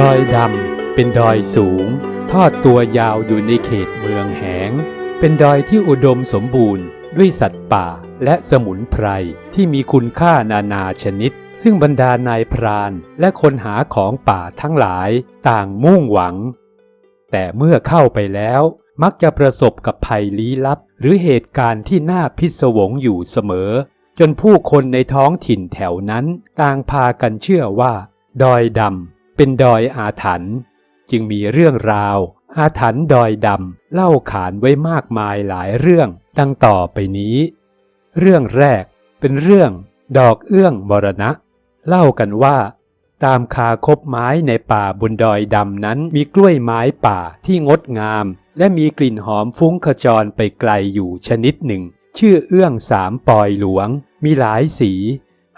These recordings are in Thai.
ดอยดำเป็นดอยสูง ทอดตัวยาวอยู่ในเขตเมืองแหง เป็นดอยที่อุดมสมบูรณ์ ด้วยสัตว์ป่าและสมุนไพรที่มีคุณค่านานาชนิด ซึ่งบรรดานายพรานและคนหาของป่าทั้งหลายต่างมุ่งหวัง แต่เมื่อเข้าไปแล้วมักจะประสบกับภัยลี้ลับ หรือเหตุการณ์ที่น่าพิศวงอยู่เสมอ จนผู้คนในท้องถิ่นแถวนั้น ต่างพากันเชื่อว่า ดอยดำ เป็นดอยอาถรรพ์จึงมีเรื่องราว อาถรรพ์ดอยดำเล่าขานไว้มากมายหลายเรื่องดังต่อไปนี้ เรื่องแรกเป็นเรื่องดอกเอื้องมรณะ เล่ากันว่า ตามคาคบไม้ในป่าบนดอยดำนั้นมีกล้วยไม้ป่าที่งดงาม และมีกลิ่นหอมฟุ้งขจรไปไกลอยู่ชนิดหนึ่ง ชื่อเอื้องสามปอยหลวง มีหลายสี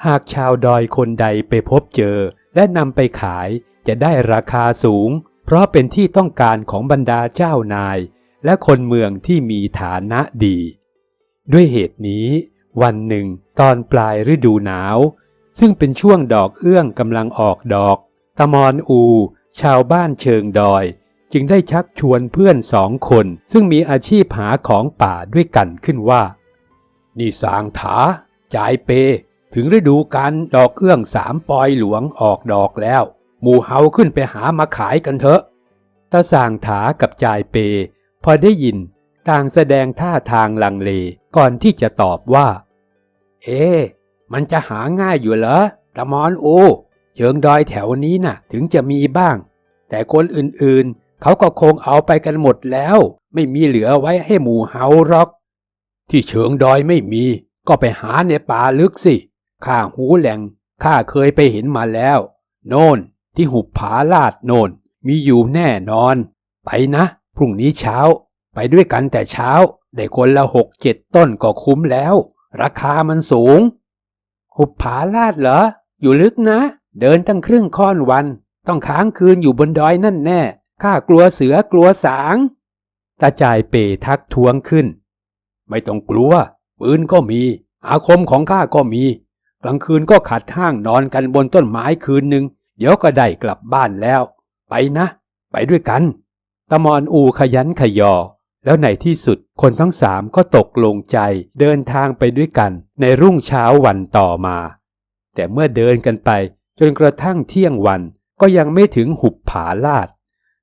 หากชาวดอยคนใดไปพบเจอ และนำไปขาย จะได้ราคาสูง เพราะเป็นที่ต้องการของบรรดาเจ้านาย และคนเมืองที่มีฐานะดี ด้วยเหตุนี้ วันหนึ่ง ตอนปลายฤดูหนาว ซึ่งเป็นช่วงดอกเอื้องกำลังออกดอก ตะมอนอู ชาวบ้านเชิงดอย จึงได้ชักชวนเพื่อนสองคน ซึ่งมีอาชีพหาของป่าด้วยกันขึ้นว่า นี่สางถาจ่ายเปถึงฤดูการดอกเอื้องสามปอยหลวงออกดอกแล้ว หมู่เฮาขึ้นไปหามาขายกันเถอะตาสางถากับจ่ายเป พอได้ยินต่างแสดงท่าทางลังเลก่อนที่จะตอบว่า เอ๊ะมันจะหาง่ายอยู่เหรอตะมอนโอเชิงดอยแถวนี้น่ะ ถึงจะมีบ้าง แต่คนอื่นๆ เขาก็คงเอาไปกันหมดแล้ว ไม่มีเหลือไว้ให้หมู่เฮาหรอก ที่เชิงดอยไม่มี ก็ไปหาในป่าลึกสิข้าหูแหล่งข้าเคยไปเห็นมาแล้ว โน่น ที่หุบผาลาดโนนมีอยู่แน่นอน ไปนะ พรุ่งนี้เช้า ไปด้วยกันแต่เช้า ได้คนละหกเจ็ดต้นก็คุ้มแล้ว ราคามันสูง หุบผาลาดเหรอ อยู่ลึกนะ เดินตั้งครึ่งค่อนวัน ต้องค้างคืนอยู่บนดอยนั่นแน่ข้ากลัวเสือกลัวสาง ตาจ่ายเปทักท้วงขึ้น ไม่ต้องกลัว ปืนก็มี อาคมของข้าก็มี กลางคืนก็ขัดห้างนอนกันบนต้นไม้คืนหนึ่ง เดี๋ยวก็ได้กลับบ้านแล้ว ไปนะ ไปด้วยกัน ตะมอนอูขยันขยอ แล้วในที่สุดคนทั้งสามก็ตกลงใจเดินทางไปด้วยกันในรุ่งเช้าวันต่อมา แต่เมื่อเดินกันไปจนกระทั่งเที่ยงวันก็ยังไม่ถึงหุบผาลาด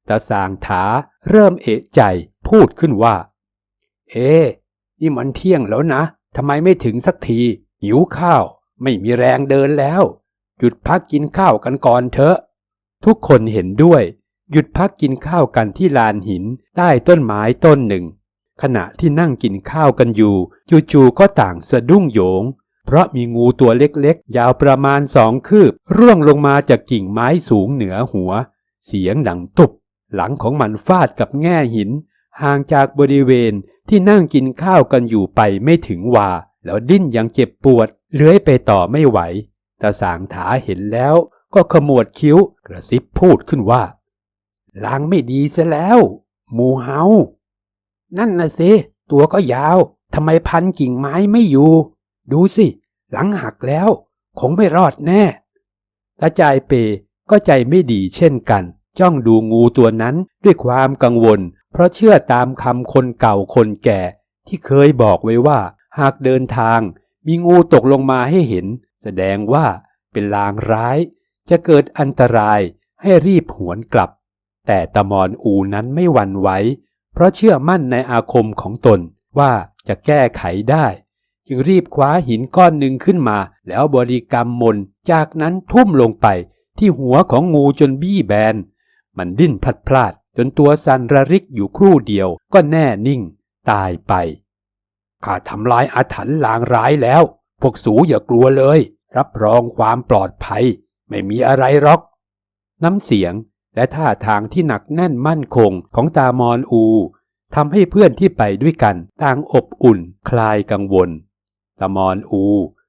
ตาสางถาเริ่มเอะใจพูดขึ้นว่า เอ๊นี่มันเที่ยงแล้วนะทำไมไม่ถึงสักที หิวข้าว ไม่มีแรงเดินแล้ว หยุดพักกินข้าวกันก่อนเถอะ ทุกคนเห็นด้วย หยุดพักกินข้าวกันที่ลานหินใต้ต้นไม้ต้นหนึ่ง ขณะที่นั่งกินข้าวกันอยู่จู่ๆก็ต่างสะดุ้งโยง เพราะมีงูตัวเล็กๆ ยาวประมาณสองคืบ ร่วงลงมาจากกิ่งไม้สูงเหนือหัว เสียงดังตุบ หลังของมันฟาดกับแง่หิน ห่างจากบริเวณที่นั่งกินข้าวกันอยู่ไปไม่ถึงวาแล้วดิ้นอยังเจ็บปวด เลื้อยไปต่อไม่ไหว ตาสางถาเห็นแล้วก็ขมวดคิ้วกระซิบพูดขึ้นว่า ล้างไม่ดีซะแล้วหมูเฮา นั่นนะสิ ตัวก็ยาวทำไมพันกิ่งไม้ไม่อยู่ ดูสิ หลังหักแล้ว คงไม่รอดแน่ตาจายเปก็ใจไม่ดีเช่นกัน จ้องดูงูตัวนั้นด้วยความกังวล เพราะเชื่อตามคำคนเก่าคนแก่ ที่เคยบอกไว้ว่า หากเดินทาง มีงูตกลงมาให้เห็น แสดงว่าเป็นลางร้ายจะเกิดอันตรายให้รีบหวนกลับ แต่ตะมอนอูนั้นไม่หวั่นไหวเพราะเชื่อมั่นในอาคมของตนว่าจะแก้ไขได้ จึงรีบคว้าหินก้อนหนึ่งขึ้นมา แล้วบริกรรมมนจากนั้นทุ่มลงไปที่หัวของงูจนบี้แบน มันดิ้นพลัดพลาดจนตัวสันระริกอยู่ครู่เดียวก็แน่นิ่ง ตายไปข้าทำลายอาถรรพ์ลางร้ายแล้ว พวกสูอย่ากลัวเลย รับรองความปลอดภัย ไม่มีอะไรหรอก น้ำเสียงและท่าทางที่หนักแน่นมั่นคงของตามอนอูทำให้เพื่อนที่ไปด้วยกันต่างอบอุ่นคลายกังวล ตามอนอู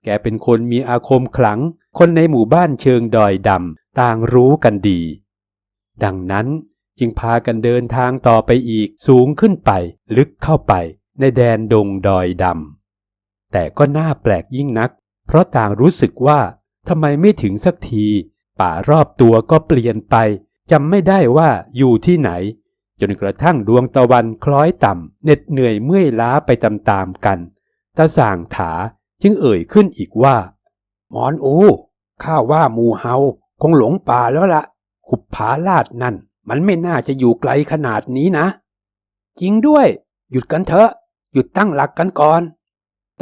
แกเป็นคนมีอาคมขลัง คนในหมู่บ้านเชิงดอยดำต่างรู้กันดี ดังนั้นจึงพากันเดินทางต่อไปอีกสูงขึ้นไป ลึกเข้าไปในแดนดงดอยดำ แต่ก็น่าแปลกยิ่งนัก เพราะต่างรู้สึกว่าทำไมไม่ถึงสักที ป่ารอบตัวก็เปลี่ยนไปจำไม่ได้ว่าอยู่ที่ไหน จนกระทั่งดวงตะวันคล้อยต่ำเหน็ดเหนื่อยเมื่อยล้าไปตามๆกันตาส่างถาจึงเอ่ยขึ้นอีกว่า หมอนอูข้าว่าหมูเฮาคงหลงป่าแล้วละหุบผาลาดนั่น มันไม่น่าจะอยู่ไกลขนาดนี้นะ จริงด้วย หยุดกันเถอะ หยุดตั้งหลักกันก่อน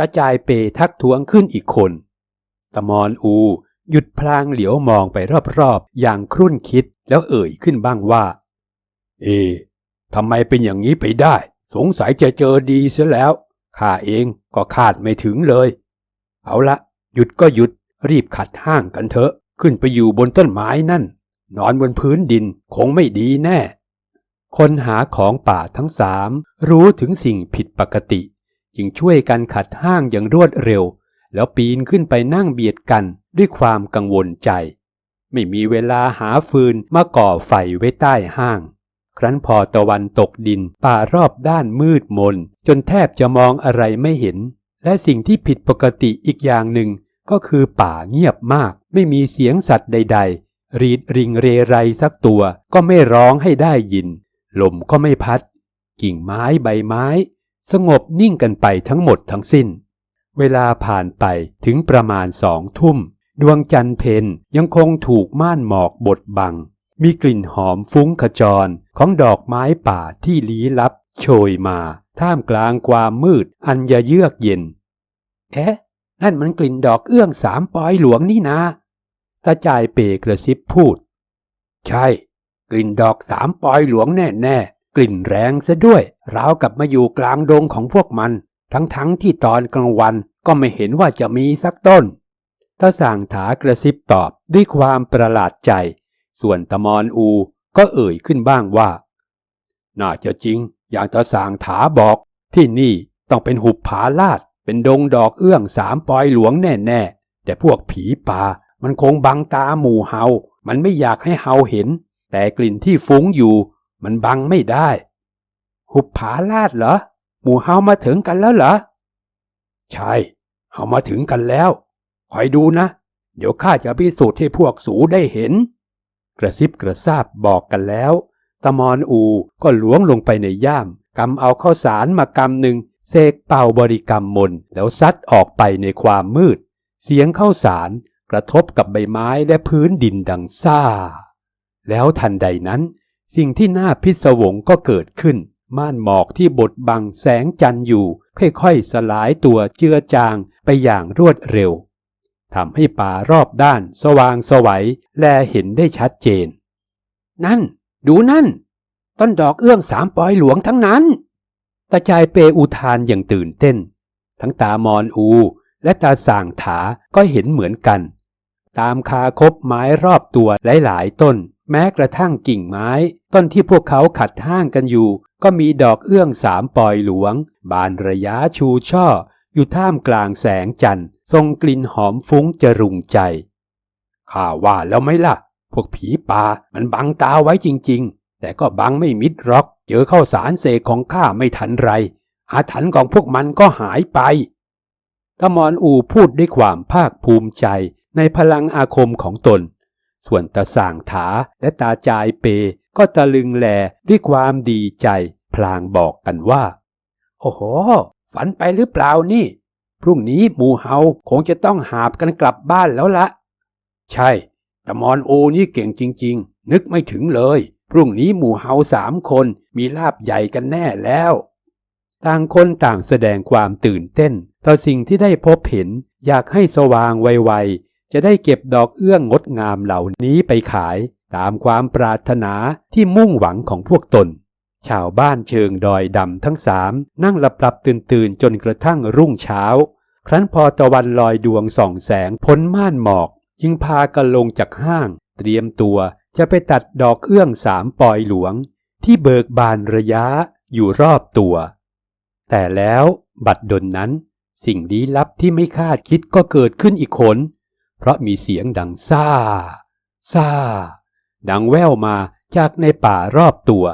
ตาจายเปทักท้วงขึ้นอีกคน ตะมอนอู หยุดพลางเหลียวมองไปรอบๆ อย่างครุ่นคิดแล้วเอ่ยขึ้นบ้างว่า เอทำไมเป็นอย่างนี้ไปได้ สงสัยจะเจอดีเสียแล้ว ข้าเองก็คาดไม่ถึงเลย เอาละ หยุดก็หยุด รีบขัดห้างกันเถอะ ขึ้นไปอยู่บนต้นไม้นั่น นอนบนพื้นดินคงไม่ดีแน่ คนหาของป่าทั้งสามรู้ถึงสิ่งผิดปกติ จึงช่วยกันขัดห้างอย่างรวดเร็ว แล้วปีนขึ้นไปนั่งเบียดกันด้วยความกังวลใจ ไม่มีเวลาหาฟืนมาก่อไฟไว้ใต้ห้าง ครั้นพอตะวันตกดินป่ารอบด้านมืดมน จนแทบจะมองอะไรไม่เห็น และสิ่งที่ผิดปกติอีกอย่างหนึ่งก็คือป่าเงียบมาก ไม่มีเสียงสัตว์ใด ๆ รีดริงเรไรสักตัวก็ไม่ร้องให้ได้ยิน ลมก็ไม่พัด กิ่งไม้ใบไม้ สงบนิ่งกันไปทั้งหมดทั้งสิ้น เวลาผ่านไปถึงประมาณสองทุ่ม ดวงจันทร์เพนยังคงถูกม่านหมอกบดบัง มีกลิ่นหอมฟุ้งขจรของดอกไม้ป่าที่ลี้ลับ โชยมา ท่ามกลางความมืดอันยเยือกเย็น เอ๊ะ นั่นมันกลิ่นดอกเอื้องสามปอยหลวงนี่นะตาจายเปกระซิบพูด ใช่ กลิ่นดอกสามปอยหลวงแน่ๆ กลิ่นแรงซะด้วยราวกับมาอยู่กลางดงของพวกมัน ทั้งๆทที่ตอนกลางวันก็ไม่เห็นว่าจะมีสักต้นตาส่างถากระซิบตอบด้วยความประหลาดใจ ส่วนตะมอนอูก็เอ่ยขึ้นบ้างว่า น่าจะจริง อย่างตาสางถาบอก ที่นี่ต้องเป็นหุบผาลาด เป็นดงดอกเอื้องสามปอยหลวงแน่ๆ แต่พวกผีป่ามันคงบังตาหมู่เฮา มันไม่อยากให้เฮาเห็น แต่กลิ่นที่ฟุ้งอยู่ มันบังไม่ได้ หุบผาลาดเหรอ หมู่เฮามาถึงกันแล้วเหรอ ใช่เฮามาถึงกันแล้ว คอยดูนะ เดี๋ยวข้าจะพิสูจน์ให้พวกสูได้เห็น กระซิบกระซาบบอกกันแล้วตะมอนอูก็ล้วงลงไปในย่ามกำเอาข้าวสารมากำหนึ่งเสกเป่าบริกรรมมนแล้วซัดออกไปในความมืด เสียงข้าวสารกระทบกับใบไม้และพื้นดินดังซ่า แล้วทันใดนั้น สิ่งที่น่าพิศวงก็เกิดขึ้น ม่านหมอกที่บดบังแสงจันทร์อยู่ ค่อยๆ สลายตัวเจือจางไปอย่างรวดเร็วทำให้ป่ารอบด้านสว่างสวัยแลเห็นได้ชัดเจน นั่น ดูนั่น ต้นดอกเอื้องสามปอยหลวงทั้งนั้น ตาจายเปอุทานอย่างตื่นเต้น ทั้งตามอนอู และตาส่างถาก็เห็นเหมือนกัน ตามคาคบไม้รอบตัวหลายๆต้น แม้กระทั่งกิ่งไม้ ต้นที่พวกเขาขัดห้างกันอยู่ ก็มีดอกเอื้องสามปอยหลวง บานระยะชูช่อ อยู่ท่ามกลางแสงจันทร์ทรงกลิ่นหอมฟุ้งจรุงใจข้าว่าแล้วไหมล่ะ พวกผีป่ามันบังตาไว้จริง ๆ แต่ก็บังไม่มิดรอก เจอเข้าสารเสกของข้าไม่ทันไร อาถรรพ์ของพวกมันก็หายไปตมอนอูพูดด้วยความภาคภูมิใจในพลังอาคมของตน ส่วนตาส่างถาและตาจายเป ก็ตะลึงแลด้วยความดีใจ พลางบอกกันว่า โอ้โห ฝันไปหรือเปล่านี่ พรุ่งนี้หมูเฮาคงจะต้องหาบกันกลับบ้านแล้วละ ใช่ตะมอนโอนี่เก่งจริง ๆ นึกไม่ถึงเลย พรุ่งนี้หมู่เฮาสามคนมีลาบใหญ่กันแน่แล้ว ต่างคนต่างแสดงความตื่นเต้น ต่อสิ่งที่ได้พบเห็นอยากให้สว่างไวๆ จะได้เก็บดอกเอื้องงดงามเหล่านี้ไปขายตามความปรารถนาที่มุ่งหวังของพวกตน ชาวบ้านเชิงดอยดำทั้งสามนั่งหลับหลับตื่นตื่นจนกระทั่งรุ่งเช้า ครั้นพอตะวันลอยดวงส่องแสงพ้นม่านหมอก จึงพากันลงจากห้าง เตรียมตัวจะไปตัดดอกเอื้องสามปอยหลวง ที่เบิกบานระยะอยู่รอบตัว แต่แล้วบัดดลนั้น สิ่งลี้ลับที่ไม่คาดคิดก็เกิดขึ้นอีกคน เพราะมีเสียงดังซ่า ซ่า ดังแว่วมาจากในป่ารอบตัว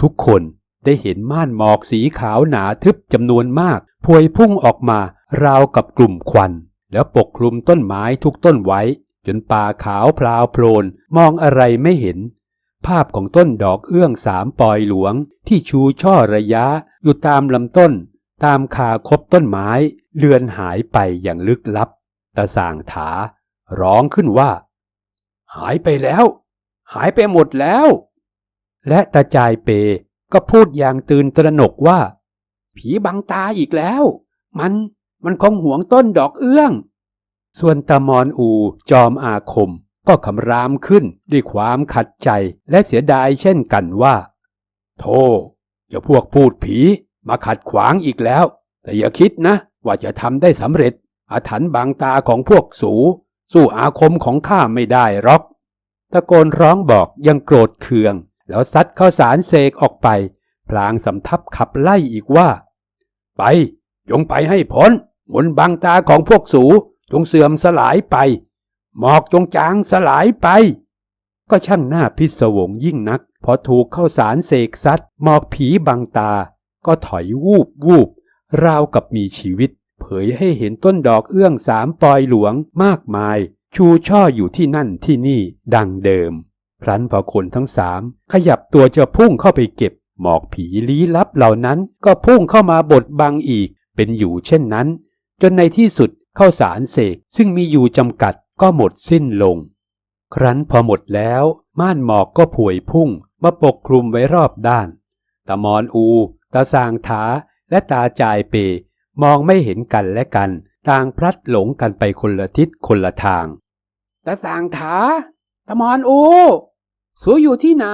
ทุกคนได้เห็นม่านหมอกสีขาวหนาทึบจำนวนมาก พวยพุ่งออกมาราวกับกลุ่มควัน แล้วปกคลุมต้นไม้ทุกต้นไว้ จนป่าขาวพลาวโพลนมองอะไรไม่เห็น ภาพของต้นดอกเอื้องสามปอยหลวง ที่ชูช่อระยะอยู่ตามลำต้น ตามคาคบต้นไม้ เลือนหายไปอย่างลึกลับตาสางถา ร้องขึ้นว่า หายไปแล้ว หายไปหมดแล้ว และตาจายเปก็พูดอย่างตื่นตระหนกว่า ผีบังตาอีกแล้ว มันมันคงหวงต้นดอกเอื้อง ส่วนตามอนอูจอมอาคมก็คำรามขึ้นด้วยความขัดใจและเสียดายเช่นกันว่า โธ่อย่าพวกพูดผีมาขัดขวางอีกแล้ว แต่อย่าคิดนะ ว่าจะทำได้สำเร็จอาถรรพ์บางตาของพวกสู สู้อาคมของข้าไม่ได้หรอก ตะโกนร้องบอกยังโกรธเคือง แล้วซัดข้าวสารเสกออกไป พลางสำทับขับไล่อีกว่า ไป จงไปให้พ้นมนบางตาของพวกสูจงเสื่อมสลายไป หมอกจงจางสลายไป ก็ช่างหน้าพิศวงยิ่งนัก พอถูกเข้าสารเสกซัดหมอกผีบังตา ก็ถอยวูบวูบราวกับมีชีวิต เผยให้เห็นต้นดอกเอื้องสามปอยหลวงมากมาย ชูช่ออยู่ที่นั่นที่นี่ดังเดิม ครั้นพอคนทั้งสามขยับตัวจะพุ่งเข้าไปเก็บ หมอกผีลี้ลับเหล่านั้นก็พุ่งเข้ามาบดบังอีก เป็นอยู่เช่นนั้น จนในที่สุดเข้าสารเสกซึ่งมีอยู่จำกัดก็หมดสิ้นลง ครั้นพอหมดแล้ว ม่านหมอกก็ผวยพุ่งมาปกคลุมไว้รอบด้านตามอนอูตาสางถา และตาจายเป มองไม่เห็นกันและกัน ต่างพลัดหลงกันไปคนละทิศคนละทางตาสางถาตะมอนอูสูอยู่ที่ไหน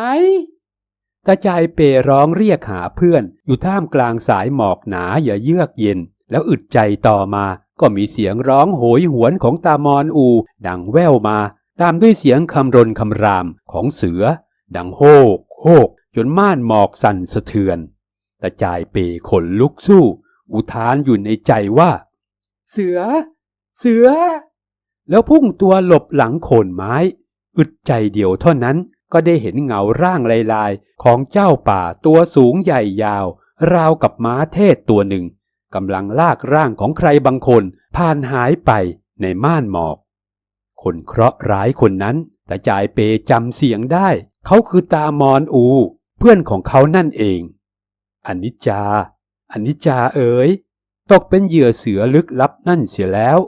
ตาจายเปร้องเรียกหาเพื่อน อยู่ท่ามกลางสายหมอกหนาอย่าเยือกเย็น แล้วอึดใจต่อมาก็มีเสียงร้องโหยหวนของตามอนอู ดังแว่วมา ตามด้วยเสียงคำรนคำรามของเสือ ดังโฮกโฮกจนม่านหมอกสั่นสะเทือน ตาจายเปขนลุกสู้ อุทานอยู่ในใจว่า เสือ เสือ แล้วพุ่งตัวหลบหลังโคนไม้ อึดใจเดียวเท่านั้นก็ได้เห็นเงาร่างลายๆ ของเจ้าป่าตัวสูงใหญ่ยาว ราวกับม้าเทศตัวหนึ่งกำลังลากร่างของใครบางคนผ่านหายไปในม่านหมอก คนเคราะห์ร้ายคนนั้นแต่จ่ายเปจำเสียงได้ เขาคือตามอนอู เพื่อนของเขานั่นเอง อนิจจา อนิจจาเอ๋ยตกเป็นเหยื่อเสือลึกลับนั่นเสียแล้ว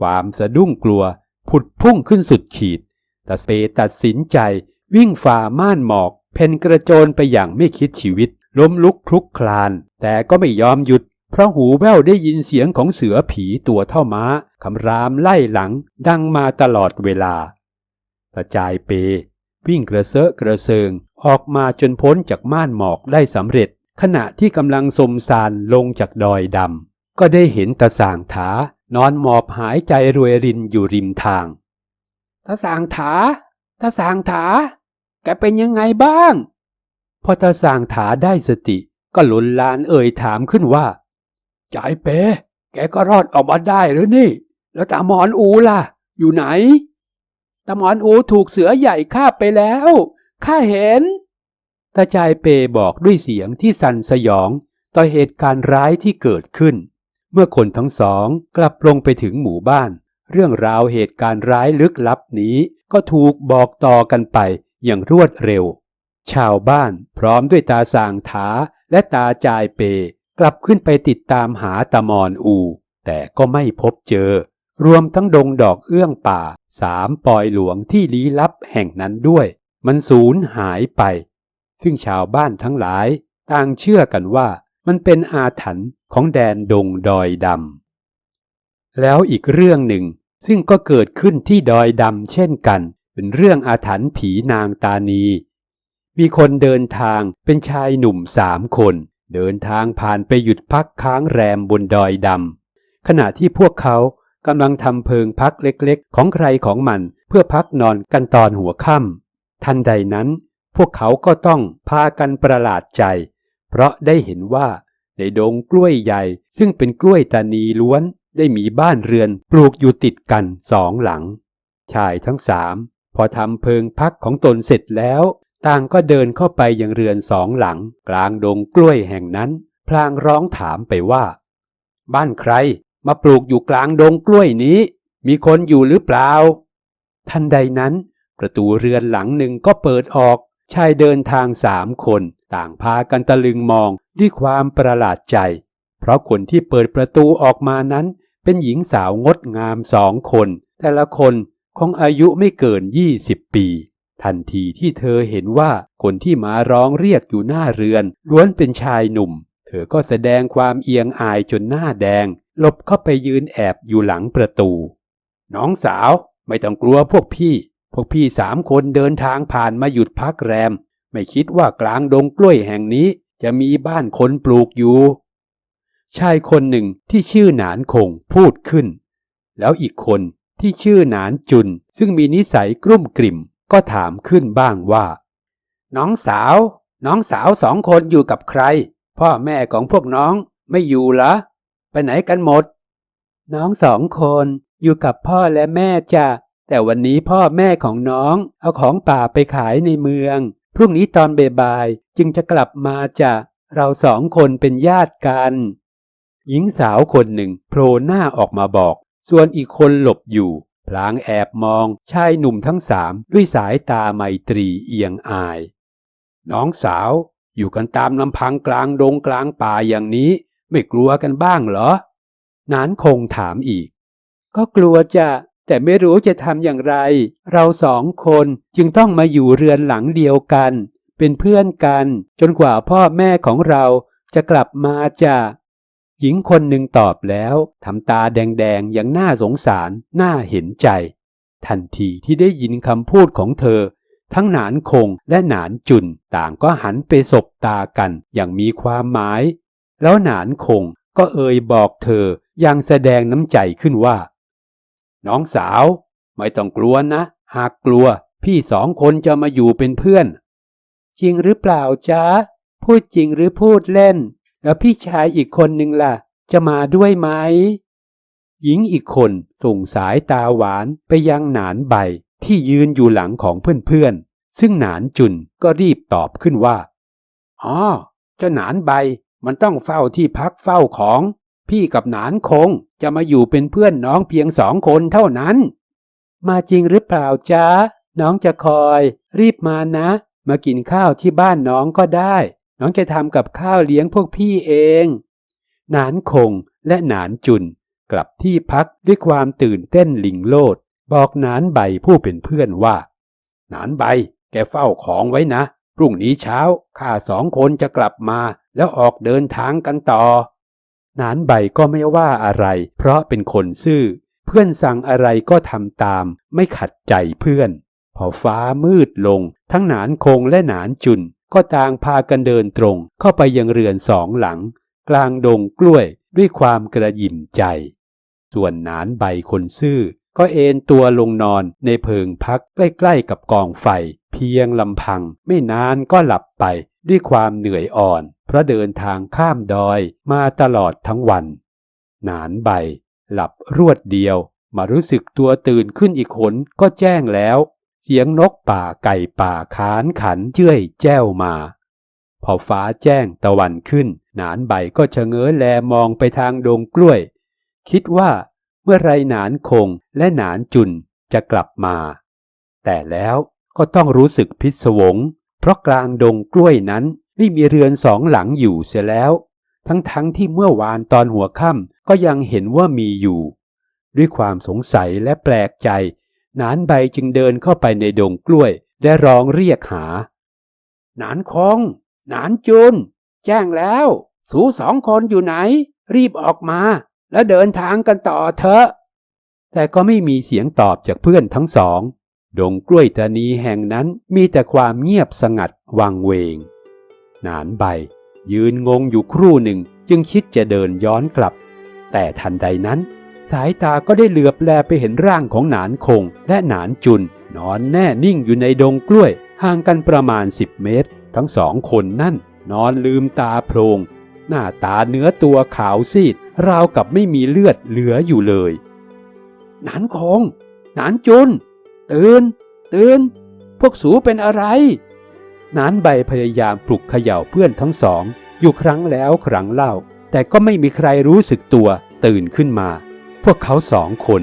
ความสะดุ้งกลัว ผุดพุ่งขึ้นสุดขีดแต่เปตัดสินใจวิ่งฝ่าม่านหมอก เพนกระโจนไปอย่างไม่คิดชีวิต ล้มลุกคลุกคลาน แต่ก็ไม่ยอมหยุด เพราะหูแว่วได้ยินเสียงของเสือผีตัวเท่าม้า คำรามไล่หลัง ดังมาตลอดเวลากระจายเป วิ่งกระเซาะกระเซิง ออกมาจนพ้นจากม่านหมอกได้สำเร็จ ขณะที่กำลังสมสารลงจากดอยดำก็ได้เห็นตาสางถานอนหมอบหายใจรวยรินอยู่ริมทางตาสางถาตาสางถา แกเป็นยังไงบ้าง พอตาสางถาได้สติก็หลนลานเอ่ยถามขึ้นว่าจ่ายเปแกก็รอดออกมาได้หรือนี่ แล้วตาหมอนอูล่ะ อยู่ไหนตาหมอนอูถูกเสือใหญ่คาไปแล้วข้าเห็น ตาจายเปบอกด้วยเสียงที่สั่นสยองต่อเหตุการณ์ร้ายที่เกิดขึ้น เมื่อคนทั้งสองกลับลงไปถึงหมู่บ้าน เรื่องราวเหตุการณ์ร้ายลึกลับนี้ก็ถูกบอกต่อกันไปอย่างรวดเร็ว ชาวบ้านพร้อมด้วยตาสางถาและตาจายเป กลับขึ้นไปติดตามหาตามอนอู แต่ก็ไม่พบเจอ รวมทั้งดงดอกเอื้องป่าสามปอยหลวงที่ลี้ลับแห่งนั้นด้วย มันสูญหายไป ซึ่งชาวบ้านทั้งหลายต่างเชื่อกันว่ามันเป็นอาถรรพ์ของแดนดงดอยดำ แล้วอีกเรื่องหนึ่งซึ่งก็เกิดขึ้นที่ดอยดำเช่นกัน เป็นเรื่องอาถรรพ์ผีนางตานี มีคนเดินทางเป็นชายหนุ่มสามคน เดินทางผ่านไปหยุดพักค้างแรมบนดอยดำขณะที่พวกเขากำลังทำเพิงพักเล็กๆ ของใครของมันเพื่อพักนอนกันตอนหัวค่ำทันใดนั้น พวกเขาก็ต้องพากันประหลาดใจ เพราะได้เห็นว่าในดงกล้วยใหญ่ ซึ่งเป็นกล้วยตานีล้วนได้มีบ้านเรือนปลูกอยู่ติดกันสองหลัง ชายทั้งสามพอทำเพิงพักของตนเสร็จแล้ว ต่างก็เดินเข้าไปยังเรือนสองหลัง กลางดงกล้วยแห่งนั้น พลางร้องถามไปว่า บ้านใครมาปลูกอยู่กลางดงกล้วยนี้ มีคนอยู่หรือเปล่า ทันใดนั้น ประตูเรือนหลังหนึ่งก็เปิดออก ชายเดินทางสามคนต่างพากันตะลึงมองด้วยความประหลาดใจ เพราะคนที่เปิดประตูออกมานั้น เป็นหญิงสาวงดงามสองคน แต่ละคนคงอายุไม่เกินยี่สิบปี ทันทีที่เธอเห็นว่าคนที่มาร้องเรียกอยู่หน้าเรือน ล้วนเป็นชายหนุ่ม เธอก็แสดงความเอียงอายจนหน้าแดงหลบเข้าไปยืนแอบอยู่หลังประตู น้องสาวไม่ต้องกลัวพวกพี่ พวกพี่สามคนเดินทางผ่านมาหยุดพักแรม ไม่คิดว่ากลางดงกล้วยแห่งนี้จะมีบ้านคนปลูกอยู่ ชายคนหนึ่งที่ชื่อหนานคงพูดขึ้น แล้วอีกคนที่ชื่อหนานจุน ซึ่งมีนิสัยกรุ่มกริ่มก็ถามขึ้นบ้างว่า น้องสาว น้องสาวสองคนอยู่กับใคร พ่อแม่ของพวกน้องไม่อยู่เหรอ ไปไหนกันหมด น้องสองคนอยู่กับพ่อและแม่จ้ะ แต่วันนี้พ่อแม่ของน้องเอาของป่าไปขายในเมือง พรุ่งนี้ตอนบ่ายจึงจะกลับมาจะเราสองคนเป็นญาติกัน หญิงสาวคนหนึ่งโผล่หน้าออกมาบอก ส่วนอีกคนหลบอยู่ พลางแอบมองชายหนุ่มทั้งสามด้วยสายตาไมตรีเอียงอาย น้องสาวอยู่กันตามลำพังกลางดงกลางป่าอย่างนี้ ไม่กลัวกันบ้างเหรอนานคงถามอีก ก็กลัวจะ แต่ไม่รู้จะทำอย่างไร เราสองคนจึงต้องมาอยู่เรือนหลังเดียวกัน เป็นเพื่อนกัน จนกว่าพ่อแม่ของเราจะกลับมาจะหญิงคนหนึ่งตอบแล้วทำตาแดงๆอย่างน่าสงสารน่าเห็นใจ ทันทีที่ได้ยินคำพูดของเธอ ทั้งหนานคงและหนานจุนต่างก็หันไปสบตากันอย่างมีความหมาย แล้วหนานคงก็เอ่ยบอกเธออย่างแสดงน้ำใจขึ้นว่า น้องสาว ไม่ต้องกลัวนะ หากกลัว พี่สองคนจะมาอยู่เป็นเพื่อน จริงหรือเปล่าจ๊ะ พูดจริงหรือพูดเล่น แล้วพี่ชายอีกคนหนึ่งล่ะ จะมาด้วยไหม หญิงอีกคนส่งสายตาหวานไปยังหนานใบที่ยืนอยู่หลังของเพื่อนๆ ซึ่งหนานจุนก็รีบตอบขึ้นว่า อ๋อ เจ้าหนานใบมันต้องเฝ้าที่พักเฝ้าของ พี่กับหนานคงจะมาอยู่เป็นเพื่อนน้องเพียงสองคนเท่านั้น มาจริงหรือเปล่าจ๊ะ น้องจะคอย รีบมานะ มากินข้าวที่บ้านน้องก็ได้ น้องจะทำกับข้าวเลี้ยงพวกพี่เอง หนานคงและหนานจุน กลับที่พักด้วยความตื่นเต้นลิงโลด บอกหนานใบผู้เป็นเพื่อนว่า หนานใบ แกเฝ้าของไว้นะ พรุ่งนี้เช้าข้าสองคนจะกลับมา แล้วออกเดินทางกันต่อ นานใบก็ไม่ว่าอะไร เพราะเป็นคนซื่อ เพื่อนสั่งอะไรก็ทำตาม ไม่ขัดใจเพื่อน พอฟ้ามืดลง ทั้งหนานคงและหนานจุน ก็ต่างพากันเดินตรง เข้าไปยังเรือนสองหลัง กลางดงกล้วยด้วยความกระยิมใจ ส่วนหนานใบคนซื่อ ก็เอนตัวลงนอนในเพิงพักใกล้ๆกับกองไฟ เพียงลำพัง ไม่นานก็หลับไป ด้วยความเหนื่อยอ่อน เพราะเดินทางข้ามดอยมาตลอดทั้งวัน หนานใบ หลับรวดเดียว มารู้สึกตัวตื่นขึ้นอีกขนก็แจ้งแล้ว เสียงนกป่าไก่ป่าขานขันเจ้ยแจ้วมา พอฟ้าแจ้งตะวันขึ้น หนานใบก็ชะเง้อแลมองไปทางดงกล้วย คิดว่าเมื่อไรหนานคงและหนานจุนจะกลับมา แต่แล้วก็ต้องรู้สึกพิศวง เพราะกลางดงกล้วยนั้นไม่มีเรือนสองหลังอยู่เสียแล้ว ทั้งๆทที่เมื่อวานตอนหัวค่ำก็ยังเห็นว่ามีอยู่ ด้วยความสงสัยและแปลกใจ นานใบจึงเดินเข้าไปในดงกล้วยและร้องเรียกหา หนานคง หนานจุน แจ้งแล้ว สูสองคนอยู่ไหน รีบออกมา แล้วเดินทางกันต่อเถอะ แต่ก็ไม่มีเสียงตอบจากเพื่อนทั้งสอง ดงกล้วยตานีแห่งนั้นมีแต่ความเงียบสงัดวังเวง หนานใบ ยืนงงอยู่ครู่หนึ่งจึงคิดจะเดินย้อนกลับ แต่ทันใดนั้น สายตาก็ได้เหลือบแลไปเห็นร่างของหนานคงและหนานจุน นอนแน่นิ่งอยู่ในดงกล้วย ห่างกันประมาณสิบเมตร ทั้งสองคนนั่น นอนลืมตาโพลงหน้าตาเนื้อตัวขาวซีด ราวกับไม่มีเลือดเหลืออยู่เลย หนานคง หนานจุน ตื่น ตื่น พวกสูเป็นอะไรนานใบพยายามปลุกเขย่าเพื่อนทั้งสอง อยู่ครั้งแล้วครั้งเล่า แต่ก็ไม่มีใครรู้สึกตัวตื่นขึ้นมา พวกเขาสองคน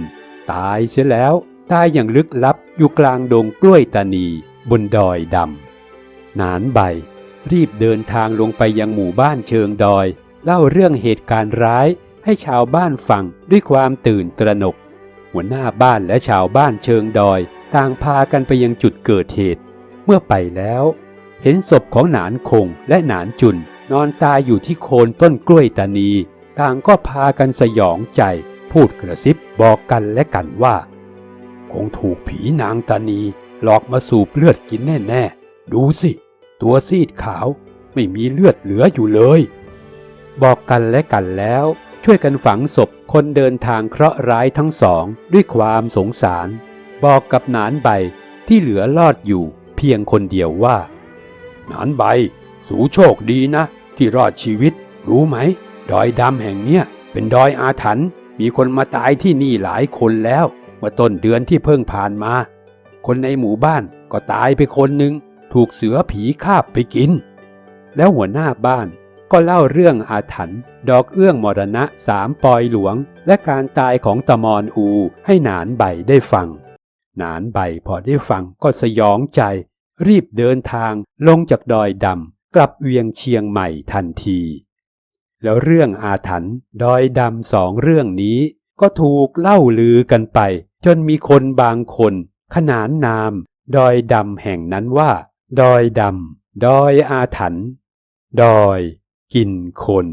ตายเสียแล้วตายอย่างลึกลับอยู่กลางดงกล้วยตานี บนดอยดำนานใบ รีบเดินทางลงไปยังหมู่บ้านเชิงดอย เล่าเรื่องเหตุการณ์ร้ายให้ชาวบ้านฟังด้วยความตื่นตระหนก หัวหน้าบ้านและชาวบ้านเชิงดอยต่างพากันไปยังจุดเกิดเหตุ เมื่อไปแล้ว เห็นศพของหนานคงและหนานจุน นอนตายอยู่ที่โคนต้นกล้วยตานี ต่างก็พากันสยองใจ พูดกระซิบบอกกันและกันว่า คงถูกผีนางตานี หลอกมาสูบเลือดกินแน่ๆ ดูสิ ตัวซีดขาวไม่มีเลือดเหลืออยู่เลย บอกกันและกันแล้ว ช่วยกันฝังศพคนเดินทางเคราะห์ร้ายทั้งสองด้วยความสงสาร บอกกับหนานใบที่เหลือรอดอยู่เพียงคนเดียวว่า หนานใบ สูโชคดีนะ ที่รอดชีวิต รู้ไหม ดอยดำแห่งเนี้ยเป็นดอยอาถรรพ์มีคนมาตายที่นี่หลายคนแล้วเมื่อต้นเดือนที่เพิ่งผ่านมา คนในหมู่บ้านก็ตายไปคนหนึ่งถูกเสือผีคาบไปกิน แล้วหัวหน้าบ้าน ก็เล่าเรื่องอาถรรพ์ดอกเอื้องมรณะสามปอยหลวง และการตายของตะมอนอูให้หนานใบได้ฟัง หนานใบพอได้ฟังก็สยองใจ รีบเดินทางลงจากดอยดำกลับเวียงเชียงใหม่ทันที แล้วเรื่องอาถรรพ์ดอยดำสองเรื่องนี้ ก็ถูกเล่าลือกันไป จนมีคนบางคน ขนานนาม ดอยดำแห่งนั้นว่า ดอยดำดอยอาถรรพ์ดอย กินคน